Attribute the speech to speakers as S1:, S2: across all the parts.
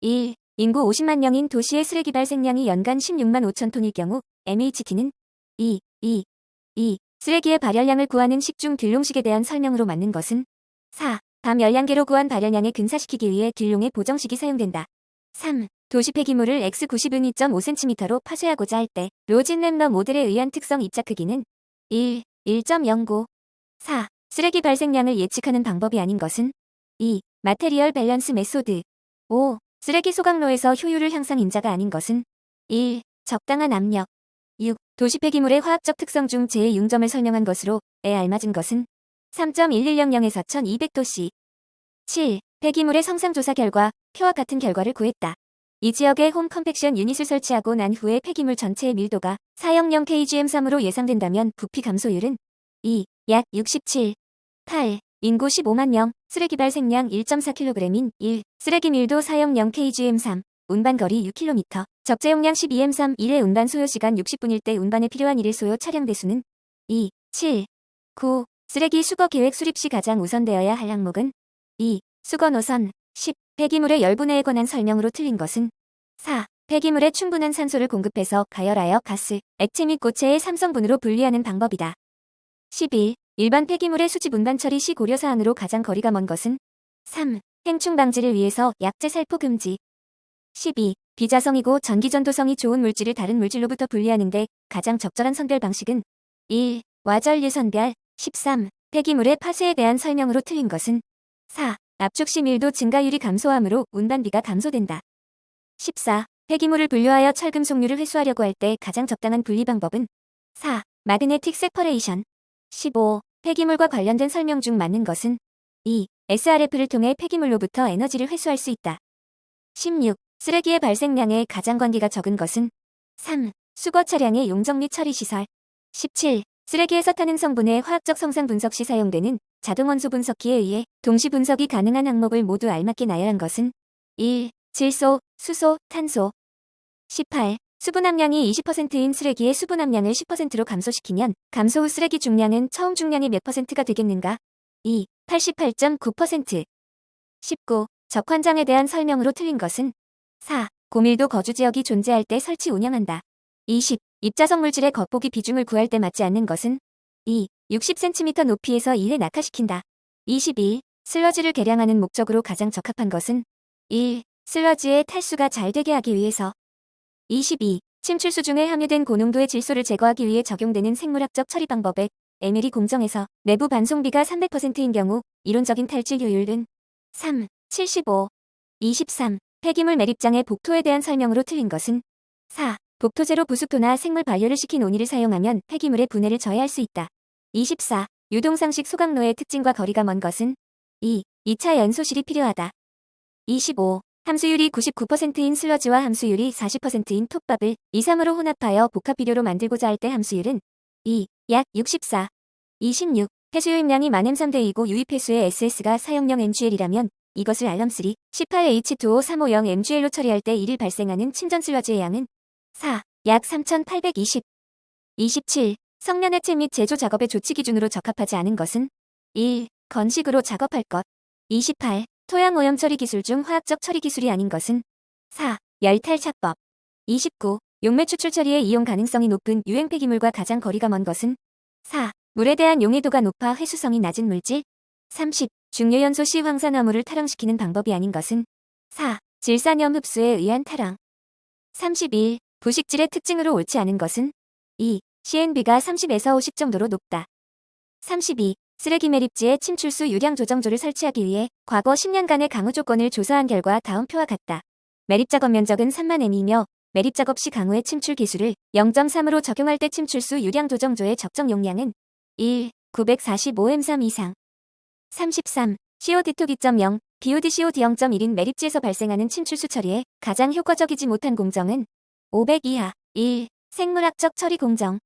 S1: 1. 인구 50만 명인 도시의 쓰레기 발생량이 연간 16만 5천 톤일 경우 MHT는 2. 2. 2. 쓰레기의 발열량을 구하는 식중 딜롱식에 대한 설명으로 맞는 것은 4. 밤 열량계로 구한 발열량을 근사시키기 위해 딜롱의 보정식이 사용된다. 3. 도시 폐기물을 X90은 2.5cm로 파쇄하고자 할 때 로진 램너 모델에 의한 특성 입자 크기는 1. 1.09 4. 쓰레기 발생량을 예측하는 방법이 아닌 것은 2. 마테리얼 밸런스 메소드 5. 쓰레기 소각로에서 효율을 향상 인자가 아닌 것은 1. 적당한 압력 6. 도시 폐기물의 화학적 특성 중 제일 융점을 설명한 것으로 에 알맞은 것은 3.1100에서 1200도씨 7. 폐기물의 성상조사 결과 표와 같은 결과를 구했다. 이 지역에 홈 컴팩션 유닛을 설치하고 난 후에 폐기물 전체의 밀도가 400 kgm3으로 예상된다면 부피 감소율은 2. 약 67. 8. 인구 15만 명, 쓰레기 발생량 1.4kg인 1. 쓰레기 밀도 400 kgm3, 운반 거리 6km, 적재 용량 12m3, 1의 운반 소요 시간 60분일 때 운반에 필요한 1일 소요 차량 대수는 2. 7. 9. 쓰레기 수거 계획 수립 시 가장 우선되어야 할 항목은 2. 수거 노선 10. 폐기물의 열분해에 관한 설명으로 틀린 것은 4. 폐기물에 충분한 산소를 공급해서 가열하여 가스, 액체 및 고체의 삼성분으로 분리하는 방법이다. 11. 일반 폐기물의 수집 운반 처리 시 고려사항으로 가장 거리가 먼 것은 3. 행충 방지를 위해서 약재 살포 금지 12. 비자성이고 전기전도성이 좋은 물질을 다른 물질로부터 분리하는데 가장 적절한 선별 방식은 1. 와전류 선별 13. 폐기물의 파쇄에 대한 설명으로 틀린 것은 4. 압축 시 밀도 증가율이 감소하므로 운반비가 감소된다. 14. 폐기물을 분류하여 철금속류를 회수하려고 할 때 가장 적당한 분리 방법은 4. 마그네틱 세퍼레이션 15. 폐기물과 관련된 설명 중 맞는 것은 2. SRF를 통해 폐기물로부터 에너지를 회수할 수 있다. 16. 쓰레기의 발생량에 가장 관계가 적은 것은 3. 수거 차량의 용적 및 처리 시설 17. 쓰레기에서 타는 성분의 화학적 성상 분석 시 사용되는 자동 원소 분석기에 의해 동시 분석이 가능한 항목을 모두 알맞게 나열한 것은 1. 질소, 수소, 탄소 18. 수분 함량이 20%인 쓰레기의 수분 함량을 10%로 감소시키면 감소 후 쓰레기 중량은 처음 중량의 몇 퍼센트가 되겠는가? 2. 88.9% 19. 적환장에 대한 설명으로 틀린 것은 4. 고밀도 거주 지역이 존재할 때 설치 운영한다. 20. 입자성 물질의 겉보기 비중을 구할 때 맞지 않는 것은 2. 60cm 높이에서 1에 낙하시킨다. 21. 슬러지를 계량하는 목적으로 가장 적합한 것은 1. 슬러지의 탈수가 잘 되게 하기 위해서 22. 침출수 중에 함유된 고농도의 질소를 제거하기 위해 적용되는 생물학적 처리 방법에 에밀이 공정에서 내부 반송비가 300%인 경우 이론적인 탈질 효율은 3. 75. 23. 폐기물 매립장의 복토에 대한 설명으로 틀린 것은 4. 복토제로 부수토나 생물 발효를 시킨 온이를 사용하면 폐기물의 분해를 저해할 수 있다. 24. 유동상식 소각로의 특징과 거리가 먼 것은 2. 2차 연소실이 필요하다. 25. 함수율이 99%인 슬러지와 함수율이 40%인 톱밥을 2, 3으로 혼합하여 복합 비료로 만들고자 할 때 함수율은 2. 약 64. 26. 폐수 유입량이 만 M3대2고 유입 폐수의 SS가 사용량 MGL이라면 이것을 알람3 18H2O350 MGL로 처리할 때 1일 발생하는 침전 슬러지의 양은 4. 약 3820. 27. 성면 해체 및 제조 작업의 조치 기준으로 적합하지 않은 것은 1. 건식으로 작업할 것. 28. 토양 오염 처리 기술 중 화학적 처리 기술이 아닌 것은 4. 열탈 착법. 29. 용매 추출 처리의 이용 가능성이 높은 유행 폐기물과 가장 거리가 먼 것은 4. 물에 대한 용해도가 높아 회수성이 낮은 물질. 30. 중요연소 시 황산화물을 탈황시키는 방법이 아닌 것은 4. 질산염 흡수에 의한 탈황. 31. 부식질의 특징으로 옳지 않은 것은 2. CNB가 30에서 50 정도로 높다. 32. 쓰레기 매립지에 침출수 유량 조정조를 설치하기 위해 과거 10년간의 강우 조건을 조사한 결과 다음 표와 같다. 매립 작업 면적은 3만 M이며 매립 작업 시 강우의 침출 기술을 0.3으로 적용할 때 침출수 유량 조정조의 적정 용량은 1. 945M3 이상. 33. COD2 2.0, BOD COD 0.1인 매립지에서 발생하는 침출수 처리에 가장 효과적이지 못한 공정은 500 이하. 1. 생물학적 처리 공정.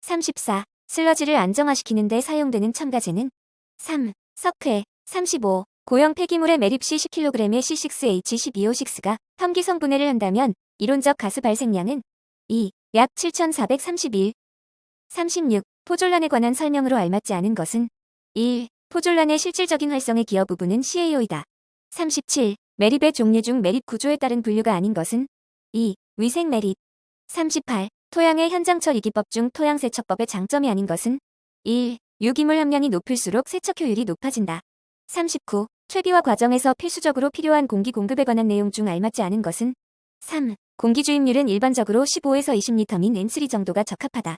S1: 34. 슬러지를 안정화시키는 데 사용되는 첨가제는 3. 석회 35. 고형 폐기물의 매립 시 10kg의 C6H12O6가 혐기 성분해를 한다면 이론적 가스 발생량은 2. 약 7431. 36. 포졸란에 관한 설명으로 알맞지 않은 것은 1. 포졸란의 실질적인 활성의 기여 부분은 CaO이다. 37. 매립의 종류 중 매립 구조에 따른 분류가 아닌 것은 2. 위생 매립 38. 토양의 현장 처리 기법 중 토양 세척법의 장점이 아닌 것은 1. 유기물 함량이 높을수록 세척 효율이 높아진다. 39. 퇴비화 과정에서 필수적으로 필요한 공기 공급에 관한 내용 중 알맞지 않은 것은 3. 공기 주입률은 일반적으로 15에서 20리터 민 N3 정도가 적합하다.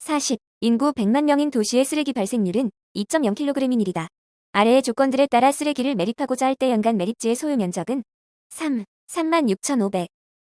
S1: 40. 인구 100만 명인 도시의 쓰레기 발생률은 2.0kg인 일이다. 아래의 조건들에 따라 쓰레기를 매립하고자 할 때 연간 매립지의 소요 면적은 3. 36,500.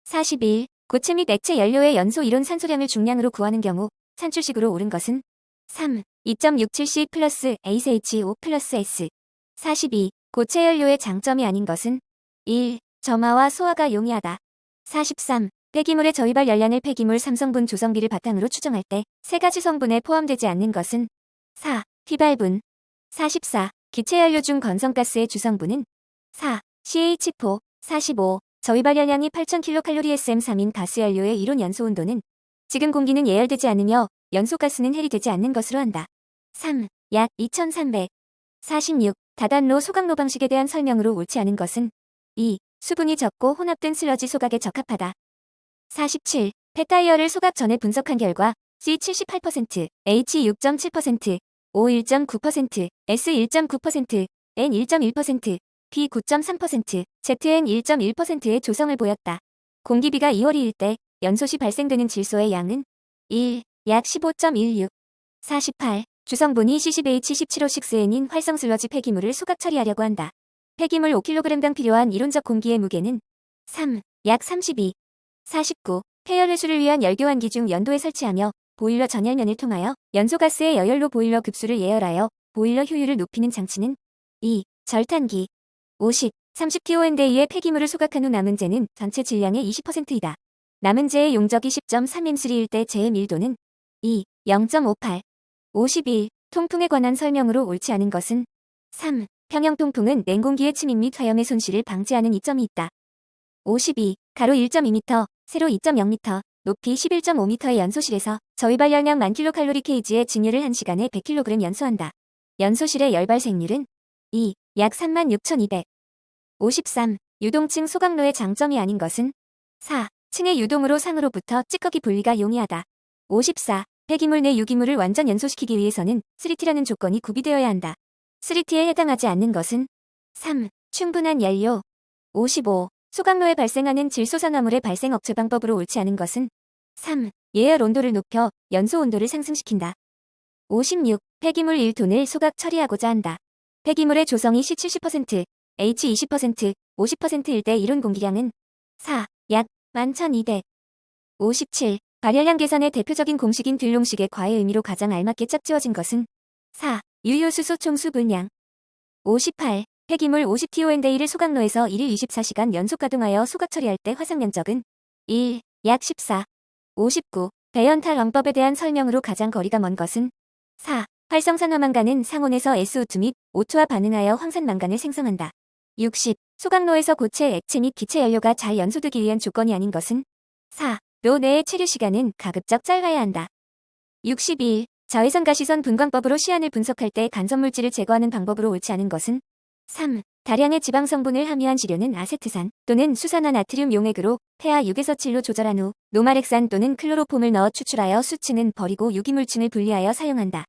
S1: 41. 고체 및 액체 연료의 연소 이론 산소량을 중량으로 구하는 경우 산출식으로 옳은 것은 3. 2.67C 플러스 ASH5 플러스 S. 42. 고체 연료의 장점이 아닌 것은 1. 점화와 소화가 용이하다. 43. 폐기물의 저위발 열량을 폐기물 3성분 조성비를 바탕으로 추정할 때 세 가지 성분에 포함되지 않는 것은 4. 휘발분 44. 기체 연료 중 건성가스의 주성분은 4. CH4 45. 저위발 열량이 8000kcal SM3인 가스연료의 이론 연소 온도는 지금 공기는 예열되지 않으며 연소 가스는 해리 되지 않는 것으로 한다. 3. 약 2300. 46. 다단로 소각로 방식에 대한 설명으로 옳지 않은 것은 2. 수분이 적고 혼합된 슬러지 소각에 적합하다. 47. 폐타이어를 소각 전에 분석한 결과 C 78%, H 6.7%, O 1.9%, S 1.9%, N 1.1%, P 9.3%, ZN 1.1%의 조성을 보였다. 공기비가 2월 2일 때 연소 시 발생되는 질소의 양은 1, 약 15.16. 48. 주성분이 C10H17O6N인 활성 슬러지 폐기물을 소각 처리하려고 한다. 폐기물 5kg당 필요한 이론적 공기의 무게는 3, 약 32. 49. 폐열 회수를 위한 열교환기 중 연도에 설치하며 보일러 전열면을 통하여 연소가스의 여열로 보일러 급수를 예열하여 보일러 효율을 높이는 장치는 2. 절탄기 50. 30TON대의 폐기물을 소각한 후 남은 재는 전체 질량의 20%이다. 남은 재의 용적이 10.3M3일 때 재의 밀도는 2. 0.58. 51. 통풍에 관한 설명으로 옳지 않은 것은 3. 평형 통풍은 냉공기의 침입 및 화염의 손실을 방지하는 이점이 있다. 52. 가로 1.2m, 세로 2.0m, 높이 11.5m의 연소실에서 저위발 열량 만 킬로칼로리 케이지의 증유를 1시간에 100kg 연소한다. 연소실의 열 발 생률은 2. 약 36,200. 53. 유동층 소각로의 장점이 아닌 것은 4. 층의 유동으로 상으로부터 찌꺼기 분리가 용이하다. 54. 폐기물 내 유기물을 완전 연소시키기 위해서는 3T라는 조건이 구비되어야 한다. 3T에 해당하지 않는 것은 3. 충분한 연료 55. 소각로에 발생하는 질소산화물의 발생 억제 방법으로 옳지 않은 것은 3. 예열 온도를 높여 연소 온도를 상승시킨다. 56. 폐기물 1톤을 소각 처리하고자 한다. 폐기물의 조성이 C70%, H20%, 50%일 때 이론 공기량은 4. 약 11,200. 57. 발열량 계산의 대표적인 공식인 들롱식의 과의 의미로 가장 알맞게 짝지어진 것은 4. 유효수소 총수 분량 58. 폐기물 50TON데이를 소각로에서 1일 24시간 연속 가동하여 소각 처리할 때 화상 면적은 1. 약 14. 59. 배연탈 왕법에 대한 설명으로 가장 거리가 먼 것은 4. 활성산화망간은 상온에서 SO2 및 O2와 반응하여 황산망간을 생성한다. 60. 소각로에서 고체, 액체 및 기체 연료가 잘 연소되기 위한 조건이 아닌 것은 4. 로 내의 체류 시간은 가급적 짧아야 한다. 61. 자외선 가시선 분광법으로 시안을 분석할 때 간섭물질을 제거하는 방법으로 옳지 않은 것은 3. 다량의 지방 성분을 함유한 시료는 아세트산 또는 수산화 나트륨 용액으로 폐하 6에서 7로 조절한 후 노마렉산 또는 클로로폼을 넣어 추출하여 수층은 버리고 유기물층을 분리하여 사용한다.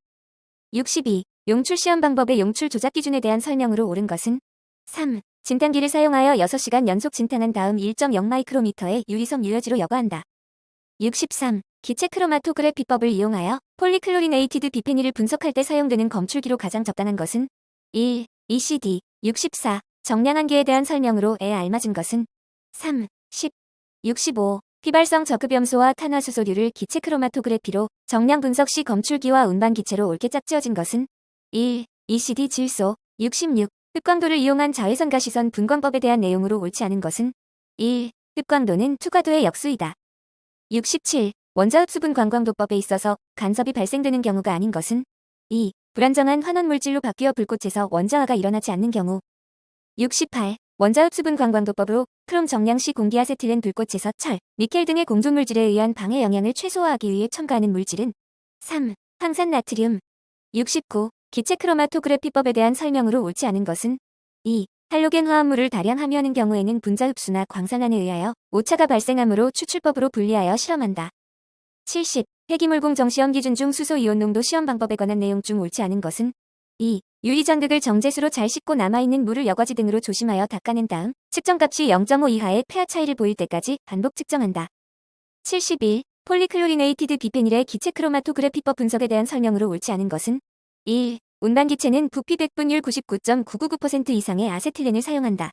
S1: 62. 용출 시험 방법의 용출 조작 기준에 대한 설명으로 옳은 것은 3. 진탕기를 사용하여 6시간 연속 진탕한 다음 1.0마이크로미터의 유리섬 유여지로 여과한다. 63. 기체 크로마토그래피법을 이용하여 폴리클로리네이티드 비페니를 분석할 때 사용되는 검출기로 가장 적당한 것은 1. ECD 64. 정량 한계에 대한 설명으로 에 알맞은 것은 3. 10. 65. 휘발성 저급염소와 탄화수소류를 기체 크로마토그래피로 정량 분석 시 검출기와 운반 기체로 옳게 짝지어진 것은 1. ECD 질소 66. 흡광도를 이용한 자외선 가시선 분광법에 대한 내용으로 옳지 않은 것은 1. 흡광도는 투과도의 역수이다. 67. 원자흡수분 관광도법에 있어서 간섭이 발생되는 경우가 아닌 것은 2. 불안정한 환원 물질로 바뀌어 불꽃에서 원자화가 일어나지 않는 경우 68. 원자흡수분 관광도법으로 크롬 정량 시 공기 아세틸렌 불꽃에서 철, 니켈 등의 공존물질에 의한 방해 영향을 최소화하기 위해 첨가하는 물질은 3. 황산 나트륨 69. 기체 크로마토그래피법에 대한 설명으로 옳지 않은 것은 2. 할로겐 화합물을 다량 함유하는 경우에는 분자 흡수나 광산환에 의하여 오차가 발생하므로 추출법으로 분리하여 실험한다. 70. 폐기물 공정 시험 기준 중 수소 이온 농도 시험 방법에 관한 내용 중 옳지 않은 것은 2. 유리전극을 정제수로 잘 씻고 남아있는 물을 여과지 등으로 조심하여 닦아낸 다음 측정값이 0.5 이하의 pH 차이를 보일 때까지 반복 측정한다. 71. 폴리클로리네이티드 비페닐의 기체 크로마토그래피법 분석에 대한 설명으로 옳지 않은 것은 1. 운반 기체는 부피 백분율 99.999% 이상의 아세틸렌을 사용한다.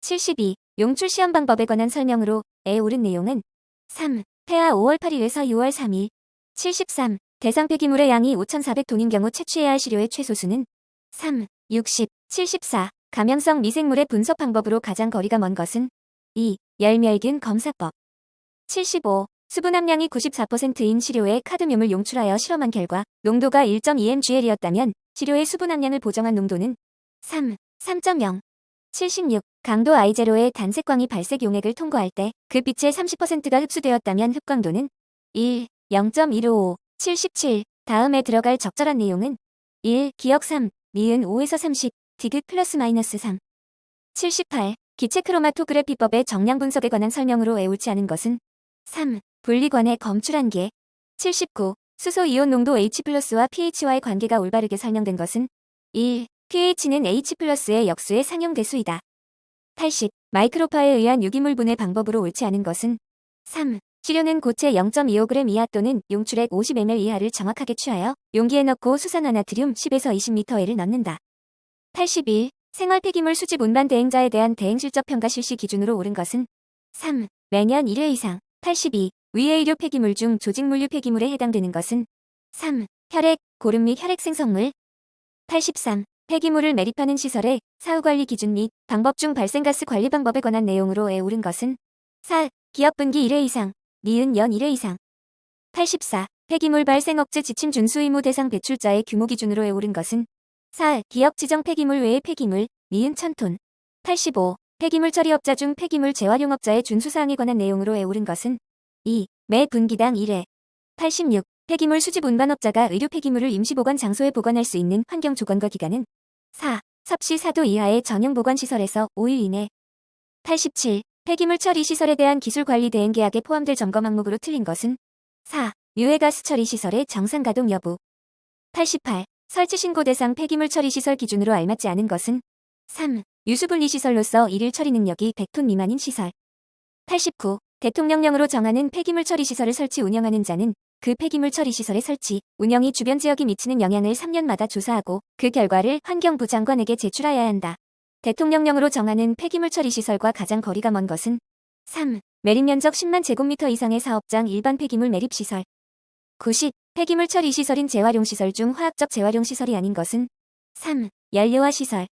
S1: 72. 용출 시험 방법에 관한 설명으로 에 옳은 내용은 3. 폐하 5월 8일에서 6월 3일 73. 대상 폐기물의 양이 5,400톤인 경우 채취해야 할 시료의 최소수는 3. 60. 74. 감염성 미생물의 분석 방법으로 가장 거리가 먼 것은 2. 열멸균 검사법 75. 수분 함량이 94%인 시료에 카드뮴을 용출하여 실험한 결과 농도가 1.2mgl이었다면 시료의 수분 함량을 보정한 농도는 3. 3.0. 76. 강도 I0의 단색광이 발색 용액을 통과할 때 그 빛의 30%가 흡수되었다면 흡광도는 1. 0.155. 77. 다음에 들어갈 적절한 내용은 1. 기억 3. 미은 5에서 30. 디귿 플러스 마이너스 3. 78. 기체 크로마토그래피법의 정량 분석에 관한 설명으로 애옳지 않은 것은 3. 분리관의 검출한 개. 79. 수소 이온 농도 H 플러스와 pH와의 관계가 올바르게 설명된 것은 1. pH는 H 플러스의 역수의 상용대수이다. 80. 마이크로파에 의한 유기물 분해 방법으로 옳지 않은 것은 3. 시료는 고체 0.25g 이하 또는 용출액 50ml 이하를 정확하게 취하여 용기에 넣고 수산화 나트륨 10에서 20ml를 넣는다. 81. 생활 폐기물 수집 운반 대행자에 대한 대행 실적 평가 실시 기준으로 옳은 것은 3. 매년 1회 이상. 82. 위의 의료 폐기물 중 조직 물류 폐기물에 해당되는 것은 3. 혈액, 고름 및 혈액 생성물. 83. 폐기물을 매립하는 시설의 사후 관리 기준 및 방법 중 발생가스 관리 방법에 관한 내용으로 애 옳은 것은 4. 기업 분기 1회 이상, 니은 연 1회 이상. 84. 폐기물 발생 억제 지침 준수 의무 대상 배출자의 규모 기준으로 애 옳은 것은 4. 기업 지정 폐기물 외의 폐기물, 니은 1000톤. 85. 폐기물 처리업자 중 폐기물 재활용업자의 준수사항에 관한 내용으로 애 옳은 것은 2. 매 분기당 1회. 86. 폐기물 수집 운반업자가 의료 폐기물을 임시보관 장소에 보관할 수 있는 환경 조건과 기간은 4. 섭씨 4도 이하의 전용 보관시설에서 5일 이내. 87. 폐기물 처리 시설에 대한 기술 관리 대행 계약에 포함될 점검 항목으로 틀린 것은 4. 유해가스 처리 시설의 정상 가동 여부. 88. 설치 신고 대상 폐기물 처리 시설 기준으로 알맞지 않은 것은 3. 유수분리 시설로서 일일 처리 능력이 100톤 미만인 시설. 89. 대통령령으로 정하는 폐기물 처리 시설을 설치 운영하는 자는 그 폐기물 처리 시설의 설치, 운영이 주변 지역에 미치는 영향을 3년마다 조사하고 그 결과를 환경부 장관에게 제출하여야 한다. 대통령령으로 정하는 폐기물 처리 시설과 가장 거리가 먼 것은 3. 매립 면적 10만 제곱미터 이상의 사업장 일반 폐기물 매립 시설. 90. 폐기물 처리 시설인 재활용 시설 중 화학적 재활용 시설이 아닌 것은 3. 연료화 시설.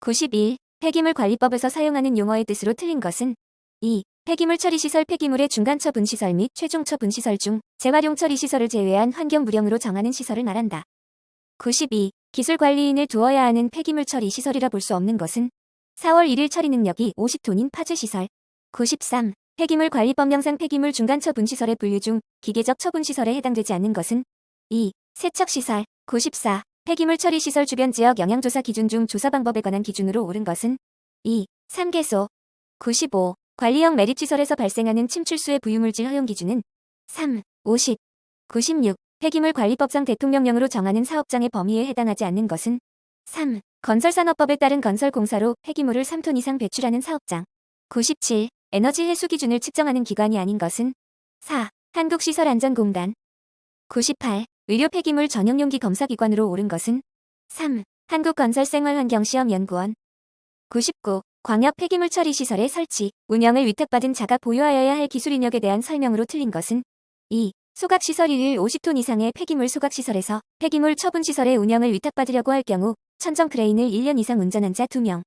S1: 91. 폐기물 관리법에서 사용하는 용어의 뜻으로 틀린 것은 2. 폐기물 처리 시설 폐기물의 중간 처분 시설 및 최종 처분 시설 중 재활용 처리 시설을 제외한 환경 무령으로 정하는 시설을 말한다. 92. 기술 관리인을 두어야 하는 폐기물 처리 시설이라 볼 수 없는 것은 4월 1일 처리 능력이 50톤인 파쇄 시설. 93. 폐기물 관리법령상 폐기물 중간 처분 시설의 분류 중 기계적 처분 시설에 해당되지 않는 것은 2. 세척 시설. 94. 폐기물 처리 시설 주변 지역 영향조사 기준 중 조사 방법에 관한 기준으로 옳은 것은 2. 3개소. 95. 관리형 매립시설에서 발생하는 침출수의 부유물질 허용 기준은 3. 50. 96. 폐기물 관리법상 대통령령으로 정하는 사업장의 범위에 해당하지 않는 것은 3. 건설산업법에 따른 건설공사로 폐기물을 3톤 이상 배출하는 사업장. 97. 에너지 해수 기준을 측정하는 기관이 아닌 것은 4. 한국시설안전공단. 98. 의료 폐기물 전용용기 검사기관으로 옳은 것은 3. 한국건설생활환경시험연구원. 99. 광역 폐기물 처리 시설의 설치, 운영을 위탁받은 자가 보유하여야 할 기술 인력에 대한 설명으로 틀린 것은 2. 소각시설 1일 50톤 이상의 폐기물 소각시설에서 폐기물 처분시설의 운영을 위탁받으려고 할 경우 천정 크레인을 1년 이상 운전한 자 2명.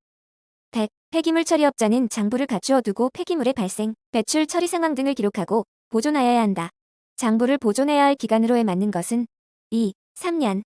S1: 100. 폐기물 처리업자는 장부를 갖추어 두고 폐기물의 발생, 배출 처리 상황 등을 기록하고 보존하여야 한다. 장부를 보존해야 할 기간으로에 맞는 것은 2. 3년.